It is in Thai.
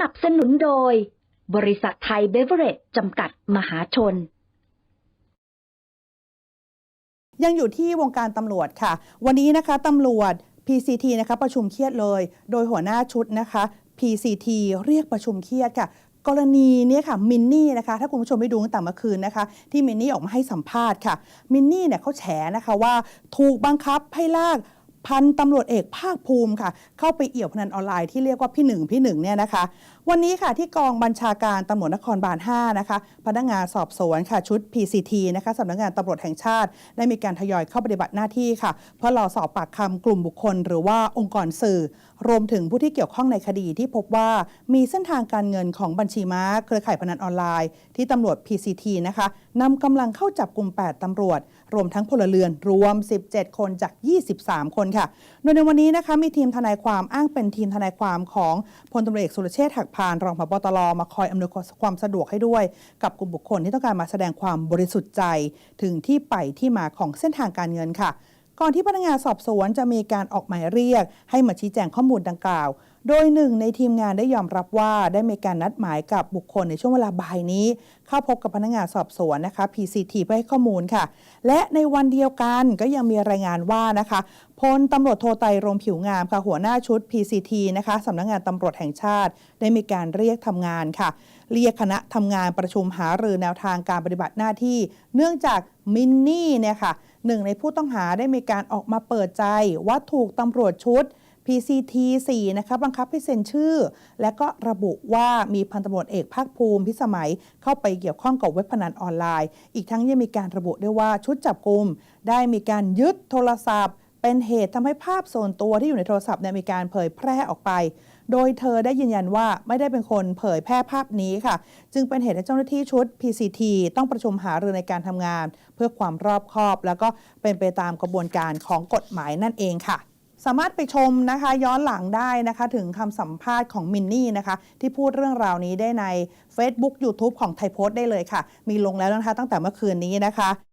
นับสนุนโดย บริษัทไทยเบเวอเรจจำกัดมหาชนยังอยู่ที่วงการตำรวจค่ะ วันนี้นะคะตำรวจ PCT นะคะประชุมเครียดเลย โดยหัวหน้าชุดนะคะ PCT เรียกประชุมเครียดค่ะ กรณีเนี้ค่ะมินนี่นะคะถ้าคุณผู้ชมได้ดูตั้งแต่เมื่อคืนนะคะ ที่มินนี่ออกมาให้สัมภาษณ์ค่ะมินนี่เนี่ยเขาแฉนะคะว่า ถูกบังคับให้ลาก พันตำรวจเอกภาคภูมิค่ะ เข้าไปเอี่ยวพนันออนไลน์ที่เรียกว่าพี่หนึ่งพี่หนึ่งเนี่ยนะคะ วันนี้ค่ะที่กองบัญชาการตำรวจนครบาล 5 นะคะ พนักงานสอบสวนค่ะชุด PCT นะคะสำนักงานตำรวจแห่งชาติ ได้มีการทยอยเข้าปฏิบัติหน้าที่ค่ะ เพื่อรอสอบปากคำกลุ่มบุคคล หรือว่าองค์กรสื่อ รวมถึงผู้ที่เกี่ยวข้องในคดีที่พบว่ามีเส้นทางการเงินของบัญชีม้าเครือข่ายพนันออนไลน์ ที่ตำรวจ PCT นะคะนำกำลังเข้าจับกลุ่ม 8ตำรวจ รวมทั้งพลเรือนรวม 17 คนจาก 23 คนค่ะ โดยในวันนี้นะคะมีทีมทนายความอ้างเป็นทีมทนายความของพลตำรวจเอกสุรเชษฐ์หักพานรองผบตรมาคอยอำนวยความสะดวกให้ด้วย กับกลุ่มบุคคลที่ต้องการมาแสดงความบริสุทธิ์ใจถึงที่ไปที่มาของเส้นทางการเงินค่ะ ก่อนที่พนักงานสอบสวนจะมีการออกหมายเรียก ให้มาชี้แจงข้อมูลดังกล่าว โดยหนึ่งในทีมงานได้ยอมรับว่าได้มีการนัดหมายกับบุคคลในช่วงเวลาบ่ายนี้ เข้าพบกับพนักงานสอบสวนนะคะ PCT เพื่อให้ข้อมูลค่ะ และในวันเดียวกันก็ยังมีรายงานว่านะคะพลตำรวจโทไตรรงผิวงามค่ะหัวหน้าชุด PCT นะคะสำนักงานตำรวจแห่งชาติ ได้มีการเรียกทำงานค่ะ เรียกคณะทำงานประชุมหารือแนวทางการปฏิบัติหน้าที่ เนื่องจากมินนี่เนี่ยค่ะหนึ่งในผู้ต้องหาได้มีการออกมาเปิดใจว่าถูกตำรวจชุด PCT 4นะคะบังคับให้เซ็นชื่อ และก็ระบุว่ามีพันตำรวจเอกภาคภูมิพิสมัยเข้าไปเกี่ยวข้องกับเว็บพนันออนไลน์ อีกทั้งยังมีการระบุด้วยว่าชุดจับกลุ่มได้มีการยึดโทรศัพท์ เป็นเหตุทำให้ภาพส่วนตัวที่อยู่ในโทรศัพท์เนี่ยมีการเผยแพร่ออกไป โดยเธอได้ยืนยันว่าไม่ได้เป็นคนเผยแพร่ภาพนี้ค่ะ จึงเป็นเหตุให้เจ้าหน้าที่ชุด PCT ต้องประชุมหารือในการทำงาน เพื่อความรอบคอบ แล้วก็เป็นไปตามกระบวนการของกฎหมายนั่นเองค่ะ สามารถไปชมนะคะย้อนหลังได้นะคะ ถึงคำสัมภาษณ์ของมินนี่นะคะ ที่พูดเรื่องราวนี้ได้ใน Facebook YouTube ของไทยโพสต์ได้เลยค่ะ มีลงแล้วนะคะตั้งแต่เมื่อคืนนี้นะคะ